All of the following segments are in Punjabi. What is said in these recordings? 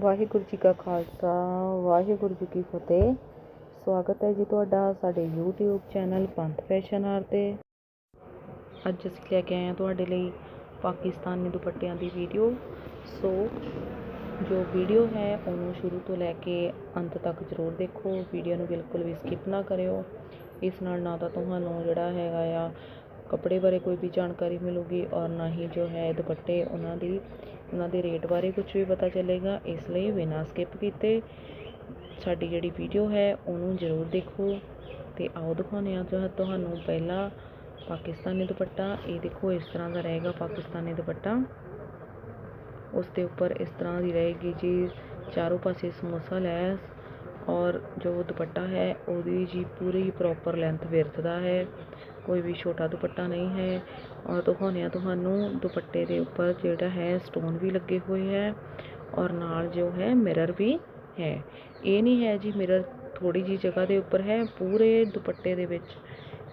ਵਾਹਿਗੁਰੂ ਜੀ ਕਾ ਖਾਲਸਾ, ਵਾਹਿਗੁਰੂ ਜੀ ਕੀ ਫਤਿਹ। ਸਵਾਗਤ ਹੈ ਜੀ ਤੁਹਾਡਾ ਸਾਡੇ YouTube channel Panth fashion R ਤੇ। ਅੱਜ ਅਸੀਂ ਲੈ ਕੇ ਆਏ ਹਾਂ ਤੁਹਾਡੇ ਲਈ ਪਾਕਿਸਤਾਨੀ ਦੁਪੱਟਿਆਂ ਦੀ ਵੀਡੀਓ। ਸੋ, ਜੋ ਵੀਡੀਓ ਹੈ, ਉਹਨੂੰ ਸ਼ੁਰੂ ਤੋਂ ਲੈ ਕੇ ਅੰਤ ਤੱਕ ਜ਼ਰੂਰ ਦੇਖੋ। ਵੀਡੀਓ ਨੂੰ ਬਿਲਕੁਲ ਵੀ ਸਕਿਪ ਨਾ ਕਰਿਓ। ਇਸ ਨਾਲ ਨਾ ਤਾਂ ਤੁਹਾਨੂੰ ਜਿਹੜਾ ਹੈਗਾ ਆ ਕੱਪੜੇ ਬਾਰੇ ਕੋਈ ਵੀ ਜਾਣਕਾਰੀ ਮਿਲੂਗੀ ਔਰ ਨਾ ਹੀ ਜੋ ਹੈ ਦੁਪੱਟੇ ਉਹਨਾਂ ਦੀ, ਉਹਨਾਂ ਦੇ ਰੇਟ ਬਾਰੇ ਕੁਝ ਵੀ ਪਤਾ ਚੱਲੇਗਾ, ਇਸ ਲਈ ਬਿਨਾਂ ਸਕਿਪ ਕੀਤੇ ਸਾਡੀ ਜਿਹੜੀ ਵੀਡੀਓ ਹੈ ਉਹਨੂੰ ਜ਼ਰੂਰ ਦੇਖੋ। ਤੇ ਆਓ ਦਿਖਾਉਂਦੇ ਹਾਂ ਜੋ ਤੁਹਾਨੂੰ ਪਹਿਲਾ ਪਾਕਿਸਤਾਨੀ ਦੁਪੱਟਾ, ਇਹ ਦੇਖੋ ਇਸ ਤਰ੍ਹਾਂ ਦਾ ਰਹੇਗਾ ਪਾਕਿਸਤਾਨੀ ਦੁਪੱਟਾ। ਉਸ ਦੇ ਉੱਪਰ ਇਸ ਤਰ੍ਹਾਂ ਦੀ ਰਹੇਗੀ ਜੀ, ਚਾਰੋਂ ਪਾਸੇ ਸਮੋਸਾ ਲੈਸ ਔਰ ਜੋ ਦੁਪੱਟਾ ਹੈ ਉਹਦੀ ਜੀ ਪੂਰੀ ਪ੍ਰੋਪਰ ਲੈਂਥ ਵਿਰਥ ਹੈ। ਕੋਈ ਵੀ ਛੋਟਾ ਦੁਪੱਟਾ ਨਹੀਂ ਹੈ ਔਰ ਦਿਖਾਉਂਦੇ ਹਾਂ ਤੁਹਾਨੂੰ ਦੁਪੱਟੇ ਦੇ ਉੱਪਰ ਜਿਹੜਾ ਹੈ ਸਟੋਨ ਵੀ ਲੱਗੇ ਹੋਏ ਹੈ ਔਰ ਨਾਲ ਜੋ ਹੈ ਮਿਰਰ ਵੀ ਹੈ। ਇਹ ਨਹੀਂ ਹੈ ਜੀ ਮਿਰਰ ਥੋੜੀ ਜੀ ਜਗ੍ਹਾ ਦੇ ਉੱਪਰ ਹੈ, ਪੂਰੇ ਦੁਪੱਟੇ ਦੇ ਵਿੱਚ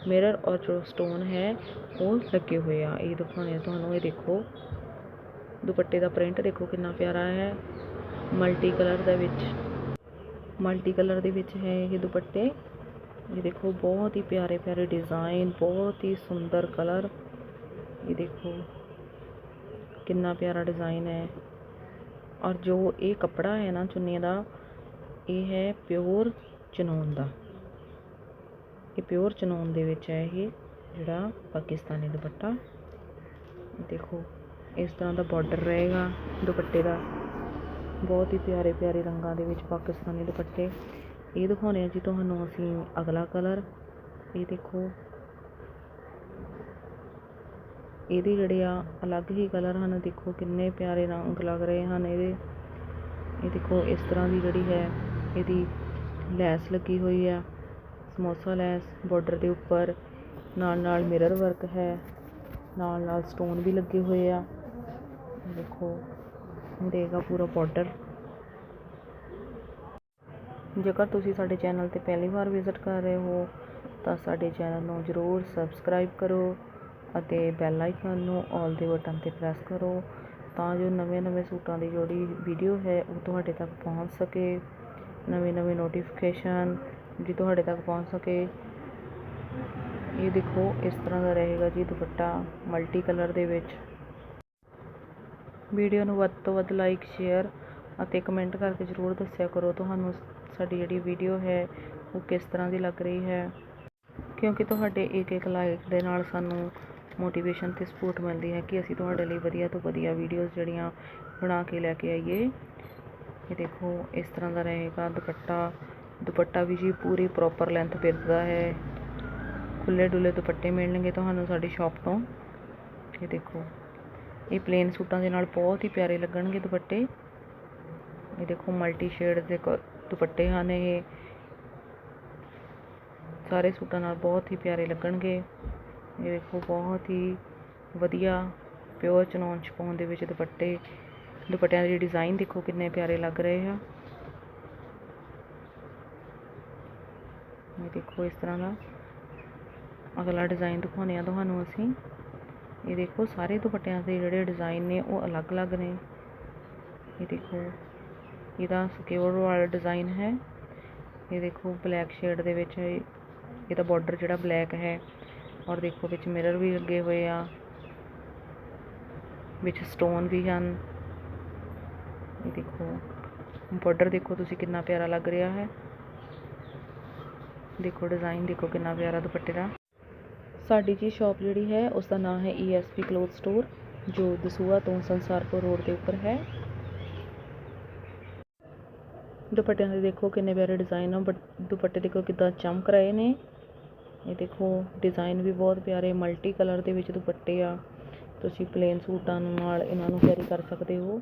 ਮਿਰਰ ਔਰ ਜੋ ਸਟੋਨ ਹੈ ਉਹ ਲੱਗੇ ਹੋਏ ਆ। ਇਹ ਦਿਖਾਉਂਦੇ ਹਾਂ ਤੁਹਾਨੂੰ ਇਹ ਦੇਖੋ, ਦੁਪੱਟੇ ਦਾ ਪ੍ਰਿੰਟ ਦੇਖੋ ਕਿੰਨਾ ਪਿਆਰਾ ਹੈ ਮਲਟੀ ਕਲਰ ਦੇ ਵਿੱਚ ਮਲਟੀ ਕਲਰ ਦੇ ਵਿੱਚ ਹੈ ਇਹ ਦੁਪੱਟੇ। ਇਹ ਦੇਖੋ, ਬਹੁਤ ਹੀ ਪਿਆਰੇ ਪਿਆਰੇ ਡਿਜ਼ਾਈਨ ਬਹੁਤ ਹੀ ਸੁੰਦਰ ਕਲਰ ਇਹ ਦੇਖੋ, ਕਿੰਨਾ ਪਿਆਰਾ ਡਿਜ਼ਾਈਨ ਹੈ। ਔਰ ਜੋ ਇਹ ਕੱਪੜਾ ਹੈ ਨਾ ਚੁੰਨੀ ਦਾ, ਇਹ ਹੈ ਪਿਓਰ ਚਨੋਨ ਦਾ। ਇਹ ਪਿਓਰ ਚਨੋਨ ਦੇ ਵਿੱਚ ਹੈ ਇਹ, ਜਿਹੜਾ ਪਾਕਿਸਤਾਨੀ ਦੁਪੱਟਾ। ਦੇਖੋ, ਇਸ ਤਰ੍ਹਾਂ ਦਾ ਬਾਰਡਰ ਰਹੇਗਾ ਦੁਪੱਟੇ ਦਾ। ਬਹੁਤ ਹੀ ਪਿਆਰੇ ਪਿਆਰੇ ਰੰਗਾਂ ਦੇ ਵਿੱਚ ਪਾਕਿਸਤਾਨੀ ਦੁਪੱਟੇ। ਇਹ ਦਿਖਾਉਂਦੇ ਹਾਂ ਜੀ ਤੁਹਾਨੂੰ ਅਸੀਂ ਅਗਲਾ ਕਲਰ ਇਹ ਦੇਖੋ। ਇਹਦੇ ਜਿਹੜੇ ਆ ਅਲੱਗ ਹੀ ਕਲਰ ਹਨ। ਦੇਖੋ ਕਿੰਨੇ ਪਿਆਰੇ ਰੰਗ ਲੱਗ ਰਹੇ ਹਨ ਇਹਦੇ। ਇਹ ਦੇਖੋ ਇਸ ਤਰ੍ਹਾਂ ਦੀ ਜਿਹੜੀ ਹੈ ਇਹਦੀ ਲੈਸ ਲੱਗੀ ਹੋਈ ਆ। ਸਮੋਸਾ ਲੈਸ ਬਾਰਡਰ ਦੇ ਉੱਪਰ। ਨਾਲ ਨਾਲ ਮਿਰਰ ਵਰਕ ਹੈ। ਨਾਲ ਨਾਲ ਸਟੋਨ ਵੀ ਲੱਗੇ ਹੋਏ ਆ। ਦੇਖੋ ਦੇਗਾ ਪੂਰਾ ਬਾਰਡਰ ਜੇਕਰ ਤੁਸੀਂ ਸਾਡੇ ਚੈਨਲ ਤੇ ਪਹਿਲੀ ਵਾਰ ਵਿਜ਼ਿਟ ਕਰ ਰਹੇ ਹੋ, ਤਾਂ ਸਾਡੇ ਚੈਨਲ ਨੂੰ ਜ਼ਰੂਰ ਸਬਸਕ੍ਰਾਈਬ ਕਰੋ ਅਤੇ ਬੈਲ ਆਈਕਨ ਨੂੰ ਆਲ ਦੇ ਬਟਨ ਤੇ ਪ੍ਰੈਸ ਕਰੋ ਤਾਂ ਜੋ ਨਵੇਂ-ਨਵੇਂ ਸੂਟਾਂ ਦੀ ਜਿਹੜੀ ਵੀਡੀਓ ਹੈ ਉਹ ਤੁਹਾਡੇ ਤੱਕ ਪਹੁੰਚ ਸਕੇ। ਨਵੇਂ-ਨਵੇਂ ਨੋਟੀਫਿਕੇਸ਼ਨ ਜੀ ਤੁਹਾਡੇ ਤੱਕ ਪਹੁੰਚ ਸਕੇ, ਇਹ ਦੇਖੋ ਇਸ ਤਰ੍ਹਾਂ ਦਾ ਰਹੇਗਾ ਜੀ ਦੁਪੱਟਾ ਮਲਟੀ ਕਲਰ ਦੇ ਵਿੱਚ। ਵੀਡੀਓ ਨੂੰ ਵੱਧ ਤੋਂ ਵੱਧ ਲਾਈਕ ਸ਼ੇਅਰ ਅਤੇ ਕਮੈਂਟ ਕਰਕੇ ਜ਼ਰੂਰ ਦੱਸਿਆ ਕਰੋ। ਤੁਹਾਨੂੰ ਸਾਡੀ ਜਿਹੜੀ ਵੀਡੀਓ ਹੈ, ਉਹ ਕਿਸ ਤਰ੍ਹਾਂ ਦੀ ਲੱਗ ਰਹੀ ਹੈ? ਕਿਉਂਕਿ ਤੁਹਾਡੇ ਇੱਕ ਇੱਕ ਲਾਈਕ ਦੇ ਨਾਲ ਸਾਨੂੰ ਮੋਟੀਵੇਸ਼ਨ ਤੇ ਸਪੋਰਟ ਮਿਲਦੀ ਹੈ ਕਿ ਅਸੀਂ ਤੁਹਾਡੇ ਲਈ ਵਧੀਆ ਤੋਂ ਵਧੀਆ ਵੀਡੀਓਜ਼ ਜਿਹੜੀਆਂ ਬਣਾ ਕੇ ਲੈ ਕੇ ਆਈਏ। ਇਹ ਦੇਖੋ, ਇਸ ਤਰ੍ਹਾਂ ਦਾ ਰਹੇਗਾ। ਦੁਪੱਟਾ ਦੁਪੱਟਾ ਵੀ ਜੀ ਪੂਰੀ ਪ੍ਰੋਪਰ ਲੈਂਥ ਫਿਰਦਾ ਹੈ। ਖੁੱਲੇ ਡੁੱਲੇ ਦੁਪੱਟੇ ਮਿਲਣਗੇ ਤੁਹਾਨੂੰ ਸਾਡੀ ਸ਼ਾਪ ਤੋਂ। ਇਹ ਦੇਖੋ, ਇਹ ਪਲੇਨ ਸੂਟਾਂ ਦੇ ਨਾਲ ਬਹੁਤ ਹੀ ਪਿਆਰੇ ਲੱਗਣਗੇ ਦੁਪੱਟੇ। ਇਹ ਦੇਖੋ ਮਲਟੀ ਸ਼ੇਡ ਦੇ ਦੁਪੱਟੇ ਹਨ ਇਹ। ਸਾਰੇ ਸੂਟਾਂ ਨਾਲ ਬਹੁਤ ਹੀ ਪਿਆਰੇ ਲੱਗਣਗੇ। ਇਹ ਦੇਖੋ ਬਹੁਤ ਹੀ ਵਧੀਆ ਪਿਓਰ ਚਨੌਨ ਚਪਾਉਣ ਦੇ ਵਿੱਚ ਦੁਪੱਟੇ, ਦੁਪੱਟਿਆਂ ਦੇ ਡਿਜ਼ਾਈਨ ਦੇਖੋ ਕਿੰਨੇ ਪਿਆਰੇ ਲੱਗ ਰਹੇ ਆ। ਇਹ ਦੇਖੋ ਇਸ ਤਰ੍ਹਾਂ ਦਾ। ਅਗਲਾ ਡਿਜ਼ਾਈਨ ਦਿਖਾਉਂਦੇ ਆ ਤੁਹਾਨੂੰ ਅਸੀਂ। ਇਹ ਦੇਖੋ, ਸਾਰੇ ਦੁਪੱਟਿਆਂ ਦੇ ਜਿਹੜੇ ਡਿਜ਼ਾਈਨ ਨੇ ਉਹ ਅਲੱਗ-ਅਲੱਗ ਨੇ। ਇਹ ਦੇਖੋ। ਇਹਦਾ ਸਿਕਿਉਰ ਵਾਲਾ ਡਿਜ਼ਾਈਨ ਹੈ। ਇਹ ਦੇਖੋ ਬਲੈਕ ਸ਼ੇਡ ਦੇ ਵਿੱਚ ਇਹਦਾ ਬਾਰਡਰ ਜਿਹੜਾ ਬਲੈਕ ਹੈ ਔਰ ਦੇਖੋ ਵਿੱਚ ਮਿਰਰ ਵੀ ਲੱਗੇ ਹੋਏ ਆ। ਵਿੱਚ ਸਟੋਨ ਵੀ ਹਨ। ਇਹ ਦੇਖੋ ਬਾਰਡਰ ਦੇਖੋ ਤੁਸੀਂ ਕਿੰਨਾ ਪਿਆਰਾ ਲੱਗ ਰਿਹਾ ਹੈ। ਦੇਖੋ ਡਿਜ਼ਾਈਨ ਦੇਖੋ ਕਿੰਨਾ ਪਿਆਰਾ ਦੁਪੱਟੇ ਦਾ। ਸਾਡੀ ਜੀ ਸ਼ਾਪ ਜਿਹੜੀ ਹੈ ਉਸ ਦਾ ਨਾਮ ਹੈ ਈਐਸਪੀ ਕਲੋਥ ਸਟੋਰ ਜੋ ਦਸੂਆ ਤੋਂ ਸੰਸਾਰਪੁਰ ਰੋਡ ਦੇ ਉੱਪਰ ਹੈ। ਦੁਪੱਟਿਆਂ ਦੇ ਦੇਖੋ ਕਿੰਨੇ ਪਿਆਰੇ ਡਿਜ਼ਾਈਨ ਆ, ਬਟ ਦੁਪੱਟੇ ਦੇਖੋ ਕਿੱਦਾਂ ਚਮਕ ਰਹੇ ਨੇ। ਇਹ ਦੇਖੋ ਡਿਜ਼ਾਈਨ ਵੀ ਬਹੁਤ ਪਿਆਰੇ ਮਲਟੀ ਕਲਰ ਦੇ ਵਿੱਚ ਦੁਪੱਟੇ ਆ। ਤੁਸੀਂ ਪਲੇਨ ਸੂਟਾਂ ਨਾਲ ਇਹਨਾਂ ਨੂੰ ਕੈਰੀ ਕਰ ਸਕਦੇ ਹੋ।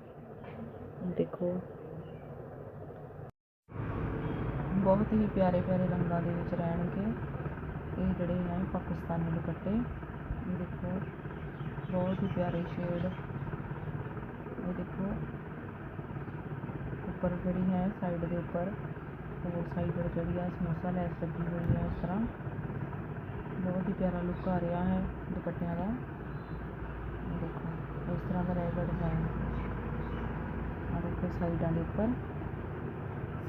ਦੇਖੋ। ਬਹੁਤ ਹੀ ਪਿਆਰੇ ਪਿਆਰੇ ਰੰਗਾਂ ਦੇ ਵਿੱਚ ਰਹਿਣਗੇ ਇਹ ਜਿਹੜੇ ਹੈ ਪਾਕਿਸਤਾਨੀ ਦੁਪੱਟੇ। ਇਹ ਦੇਖੋ, ਬਹੁਤ ਹੀ ਪਿਆਰੇ ਸ਼ੇਡ ਇਹ ਦੇਖੋ। ਉੱਪਰ ਜਿਹੜੀ ਹੈ ਸਾਈਡ ਦੇ ਉੱਪਰ ਹੋਰ ਸਾਈਡ ਜਿਹੜੀ ਆ ਸਮੋਸਾ ਲੈਸ ਲੱਗੀ ਹੋਈ ਹੈ ਇਸ ਤਰ੍ਹਾਂ ਬਹੁਤ ਹੀ ਪਿਆਰਾ ਲੁੱਕ ਆ ਰਿਹਾ ਹੈ ਦੁਪੱਟਿਆਂ ਦਾ ਦੇਖੋ ਇਸ ਤਰ੍ਹਾਂ ਦਾ ਰਹੇਗਾ ਡਿਜ਼ਾਈਨ ਔਰ ਦੇਖੋ ਸਾਈਡਾਂ ਦੇ ਉੱਪਰ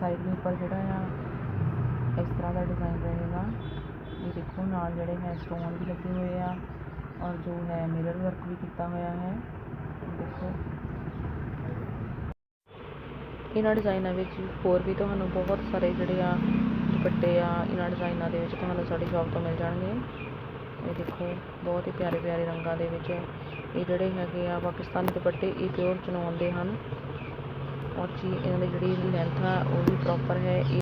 ਸਾਈਡ ਦੇ ਉੱਪਰ ਜਿਹੜਾ ਆ ਇਸ ਤਰ੍ਹਾਂ ਦਾ ਡਿਜ਼ਾਈਨ ਰਹੇਗਾ ਇਹ ਦੇਖੋ ਨਾਲ ਜਿਹੜੇ ਹੈ ਸਟੋਨ ਵੀ ਲੱਗੇ ਹੋਏ ਆ ਔਰ ਜੋ ਹੈ ਮਿਰਰ ਵਰਕ ਵੀ ਕੀਤਾ ਹੋਇਆ ਹੈ ਦੇਖੋ ਇਹਨਾਂ ਡਿਜ਼ਾਈਨਾਂ ਵਿੱਚ ਹੋਰ ਵੀ ਤੁਹਾਨੂੰ ਬਹੁਤ ਸਾਰੇ ਜਿਹੜੇ ਆ ਦੁਪੱਟੇ ਆ, ਇਹਨਾਂ ਡਿਜ਼ਾਈਨਾਂ ਦੇ ਵਿੱਚ ਤੁਹਾਨੂੰ ਸਾਡੀ ਸ਼ਾਪ ਤੋਂ ਮਿਲ ਜਾਣਗੇ। ਇਹ ਦੇਖੋ, ਬਹੁਤ ਹੀ ਪਿਆਰੇ ਪਿਆਰੇ ਰੰਗਾਂ ਦੇ ਵਿੱਚ ਇਹ ਜਿਹੜੇ ਹੈਗੇ ਆ ਪਾਕਿਸਤਾਨੀ ਦੁਪੱਟੇ, ਇਹ ਪਿਓਰ ਚਨੌਨ ਦੇ ਹਨ। ਔਰ ਜੀ, ਇਹਨਾਂ ਦੀ ਜਿਹੜੀ ਲੈਂਥ ਆ, ਉਹ ਵੀ ਪ੍ਰੋਪਰ ਹੈ। ਇਹ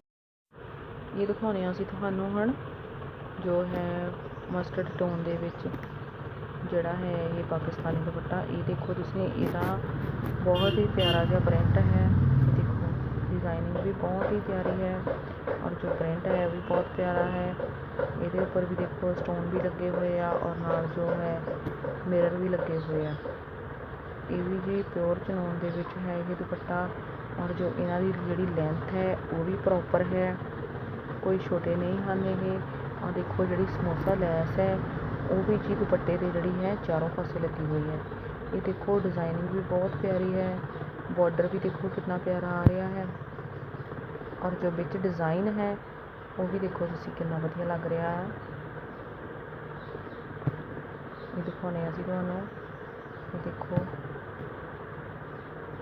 ਇਹ ਦਿਖਾਉਣੇ ਆ ਅਸੀਂ ਤੁਹਾਨੂੰ ਹਨ ਜੋ ਹੈ ਮਸਟਰਡ ਟੋਨ ਦੇ ਵਿੱਚ ਜਿਹੜਾ ਹੈ ਇਹ ਪਾਕਿਸਤਾਨੀ ਦੁਪੱਟਾ। ਇਹ ਦੇਖੋ ਤੁਸੀਂ, ਇਹਦਾ ਬਹੁਤ ਹੀ ਪਿਆਰਾ ਜਿਹਾ ਪ੍ਰਿੰਟ ਹੈ। ਡਿਜ਼ਾਈਨਿੰਗ ਵੀ ਬਹੁਤ ਹੀ ਪਿਆਰੀ ਹੈ ਔਰ ਜੋ ਪ੍ਰਿੰਟ ਹੈ ਵੀ ਬਹੁਤ ਪਿਆਰਾ ਹੈ। ਇਹਦੇ ਉੱਪਰ ਵੀ ਦੇਖੋ ਸਟੋਨ ਵੀ ਲੱਗੇ ਹੋਏ ਆ ਔਰ ਨਾਲ ਜੋ ਹੈ ਮਿਰਰ ਵੀ ਲੱਗੇ ਹੋਏ ਆ। ਇਹ ਵੀ ਜੀ ਪਿਓਰ ਚਨੌਨ ਦੇ ਵਿੱਚ ਹੈ ਇਹ ਦੁਪੱਟਾ ਔਰ ਜੋ ਇਹਨਾਂ ਦੀ ਜਿਹੜੀ ਲੈਂਥ ਹੈ ਉਹ ਵੀ ਪ੍ਰੋਪਰ ਹੈ। ਕੋਈ ਛੋਟੇ ਨਹੀਂ ਹਨ ਇਹ। ਔਰ ਦੇਖੋ ਜਿਹੜੀ ਸਮੋਸਾ ਲੈਸ ਹੈ, ਉਹ ਵੀ ਜੀ ਦੁਪੱਟੇ ਦੇ ਜਿਹੜੀ ਹੈ ਚਾਰੋਂ ਪਾਸੇ ਲੱਗੀ ਹੋਈ ਹੈ। ਇਹ ਦੇਖੋ ਡਿਜ਼ਾਈਨਿੰਗ ਵੀ ਬਹੁਤ ਪਿਆਰੀ ਹੈ। ਬਾਰਡਰ ਵੀ ਦੇਖੋ ਕਿੰਨਾ ਪਿਆਰਾ ਆ ਰਿਹਾ ਹੈ। ਔਰ ਜੋ ਵਿੱਚ ਡਿਜ਼ਾਈਨ ਹੈ, ਉਹ ਵੀ ਦੇਖੋ ਤੁਸੀਂ ਕਿੰਨਾ ਵਧੀਆ ਲੱਗ ਰਿਹਾ ਹੈ। ਇਹ ਦਿਖਾਉਣੇ ਅਸੀਂ ਤੁਹਾਨੂੰ। ਇਹ ਦੇਖੋ।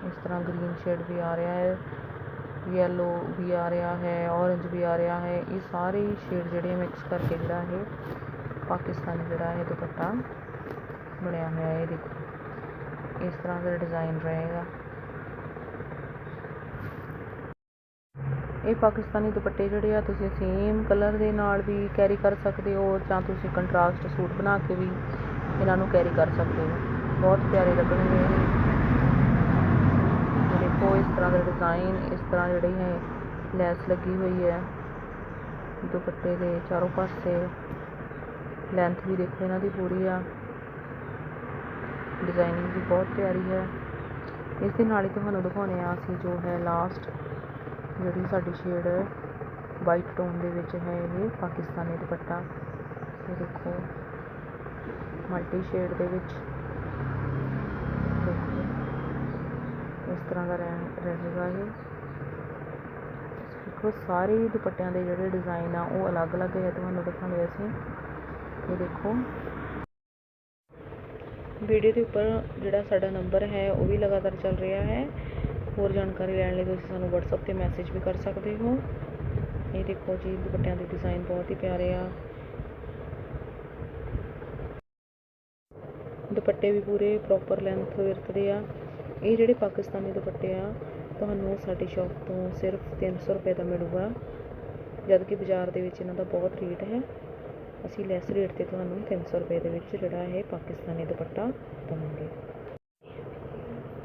ਇਸ ਤਰ੍ਹਾਂ ਗ੍ਰੀਨ ਸ਼ੇਡ ਵੀ ਆ ਰਿਹਾ ਹੈ ਯੈਲੋ ਵੀ ਆ ਰਿਹਾ ਹੈ ਔਰੰਜ ਵੀ ਆ ਰਿਹਾ ਹੈ। ਇਹ ਸਾਰੇ ਸ਼ੇਡ ਜਿਹੜੇ ਮਿਕਸ ਕਰਕੇ ਜਿਹੜਾ ਇਹ ਪਾਕਿਸਤਾਨੀ ਜਿਹੜਾ ਹੈ ਦੁਪੱਟਾ ਬਣਿਆ ਹੋਇਆ ਹੈ, ਇਹ ਦੇਖੋ। ਇਸ ਤਰ੍ਹਾਂ ਦਾ ਡਿਜ਼ਾਈਨ ਰਹੇਗਾ ਇਹ ਪਾਕਿਸਤਾਨੀ ਦੁਪੱਟੇ ਜਿਹੜੇ ਆ, ਤੁਸੀਂ ਸੇਮ ਕਲਰ ਦੇ ਨਾਲ ਵੀ ਕੈਰੀ ਕਰ ਸਕਦੇ ਹੋ ਜਾਂ ਤੁਸੀਂ ਕੰਟਰਾਸਟ ਸੂਟ ਬਣਾ ਕੇ ਵੀ ਇਹਨਾਂ ਨੂੰ ਕੈਰੀ ਕਰ ਸਕਦੇ ਹੋ। ਬਹੁਤ ਪਿਆਰੇ ਲੱਗਣਗੇ ਦੇਖੋ, ਇਸ ਤਰ੍ਹਾਂ ਦਾ ਡਿਜ਼ਾਈਨ ਇਸ ਤਰ੍ਹਾਂ ਜਿਹੜੀ ਹੈ ਲੈਸ ਲੱਗੀ ਹੋਈ ਹੈ। ਦੁਪੱਟੇ ਦੇ ਚਾਰੋਂ ਪਾਸੇ ਲੈਂਥ ਵੀ ਦੇਖੋ ਇਹਨਾਂ ਦੀ ਪੂਰੀ ਆ। ਡਿਜ਼ਾਈਨਿੰਗ ਵੀ ਬਹੁਤ ਪਿਆਰੀ ਹੈ। ਇਸ ਦੇ ਨਾਲ ਹੀ ਤੁਹਾਨੂੰ ਦਿਖਾਉਣੇ ਆ ਅਸੀਂ ਜੋ ਹੈ ਲਾਸਟ ਜਿਹੜੀ ਸਾਡੀ ਸ਼ੇਡ ਵਾਈਟ ਟੋਨ ਦੇ ਵਿੱਚ ਹੈ ਇਹ ਪਾਕਿਸਤਾਨੀ ਦੁਪੱਟਾ। ਇਹ ਦੇਖੋ, ਮਲਟੀ ਸ਼ੇਡ ਦੇ ਵਿੱਚ। ਦੇਖੋ, ਇਸ ਤਰ੍ਹਾਂ ਦਾ ਰਹਿ- ਰਹੇਗਾ ਇਹ। ਦੇਖੋ, ਸਾਰੇ ਦੁਪੱਟਿਆਂ ਦੇ ਜਿਹੜੇ ਡਿਜ਼ਾਈਨ ਆ, ਉਹ ਅਲੱਗ-ਅਲੱਗ ਹੈ, ਤੁਹਾਨੂੰ ਦਿਖਾਉਂਦੇ ਅਸੀਂ। ਇਹ ਦੇਖੋ। ਵੀਡੀਓ ਦੇ ਉੱਪਰ ਜਿਹੜਾ ਸਾਡਾ ਨੰਬਰ ਹੈ, ਉਹ ਵੀ ਲਗਾਤਾਰ ਚੱਲ ਰਿਹਾ ਹੈ। ਹੋਰ ਜਾਣਕਾਰੀ ਲੈਣ ਲਈ ਤੁਸੀਂ ਸਾਨੂੰ WhatsApp ਤੇ ਮੈਸੇਜ ਵੀ ਕਰ ਸਕਦੇ ਹੋ। ਇਹ ਦੇਖੋ ਜੀ, ਦੁਪੱਟਿਆਂ ਦੇ ਡਿਜ਼ਾਈਨ ਬਹੁਤ ਹੀ ਪਿਆਰੇ ਆ। ਦੁਪੱਟੇ ਵੀ ਪੂਰੇ ਪ੍ਰੋਪਰ ਲੈਂਥ ਵਰਤਦੇ ਆ। ਇਹ ਜਿਹੜੇ ਪਾਕਿਸਤਾਨੀ ਦੁਪੱਟੇ ਆ, ਤੁਹਾਨੂੰ ਸਾਡੀ ਸ਼ਾਪ ਤੋਂ ਸਿਰਫ 300 ਰੁਪਏ ਦਾ ਮਿਲੂਗਾ। ਜਦ ਕਿ ਬਾਜ਼ਾਰ ਦੇ ਵਿੱਚ ਇਹਨਾਂ ਦਾ ਬਹੁਤ ਰੇਟ ਹੈ। ਅਸੀਂ ਲੈਸ ਰੇਟ ਤੇ ਤੁਹਾਨੂੰ 300 ਰੁਪਏ ਦੇ ਵਿੱਚ ਜਿਹੜਾ ਇਹ ਪਾਕਿਸਤਾਨੀ ਦੁਪੱਟਾ ਦਵਾਂਗੇ।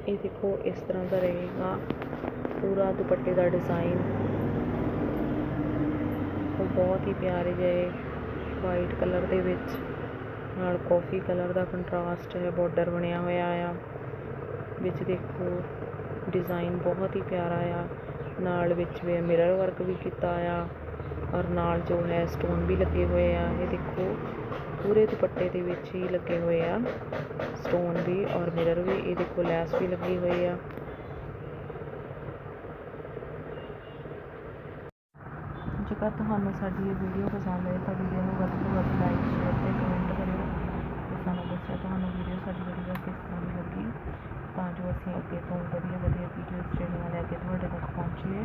ਇਹ ਦੇਖੋ ਇਸ ਤਰ੍ਹਾਂ ਦਾ ਰਹੇਗਾ ਪੂਰਾ ਦੁਪੱਟੇ ਦਾ ਡਿਜ਼ਾਈਨ ਉਹ ਬਹੁਤ ਹੀ ਪਿਆਰੇ ਜਿਹੇ ਵਾਈਟ ਕਲਰ ਦੇ ਵਿੱਚ, ਨਾਲ ਕਾਫੀ ਕਲਰ ਦਾ ਕੰਟਰਾਸਟ ਹੈ ਬਾਰਡਰ ਬਣਿਆ ਹੋਇਆ ਆ। ਵਿੱਚ ਦੇਖੋ ਡਿਜ਼ਾਈਨ ਬਹੁਤ ਹੀ ਪਿਆਰਾ ਆ। ਨਾਲ ਵਿੱਚ ਮਿਰਰ ਵਰਕ ਵੀ ਕੀਤਾ ਆ। ਔਰ ਨਾਲ ਜੋ ਹੈ ਸਟੋਨ ਵੀ ਲੱਗੇ ਹੋਏ ਆ। ਇਹ ਦੇਖੋ ਪੂਰੇ ਦੁਪੱਟੇ ਦੇ ਵਿੱਚ ਹੀ ਲੱਗੇ ਹੋਏ ਆ। ਸਟੋਨ ਵੀ ਔਰ ਮਿਰਰ ਵੀ ਇਹ ਦੇਖੋ ਲੈਸ ਵੀ ਲੱਗੀ ਹੋਈ ਆ। ਜੇਕਰ ਤੁਹਾਨੂੰ ਸਾਡੀ ਇਹ ਵੀਡੀਓ ਪਸੰਦ ਆਏ ਤਾਂ ਵੀਡੀਓ ਨੂੰ ਵੱਧ ਤੋਂ ਵੱਧ ਲਾਈਕ ਸ਼ੇਅਰ ਤੇ ਕਮੈਂਟ ਕਰਿਓ। ਤੇ ਸਾਨੂੰ ਦੱਸਿਓ ਤੁਹਾਨੂੰ ਵੀਡੀਓ ਸਾਡੀ ਵਧੀਆ ਕਿਸ ਤਰ੍ਹਾਂ ਦੀ ਲੱਗੀ, ਤਾਂ ਜੋ ਅਸੀਂ ਅੱਗੇ ਤੋਂ ਵਧੀਆ ਵਧੀਆ ਵੀਡੀਓਜ਼ ਜਿਹੜੀਆਂ ਲੈ ਕੇ ਤੁਹਾਡੇ ਤੱਕ ਪਹੁੰਚੀਏ।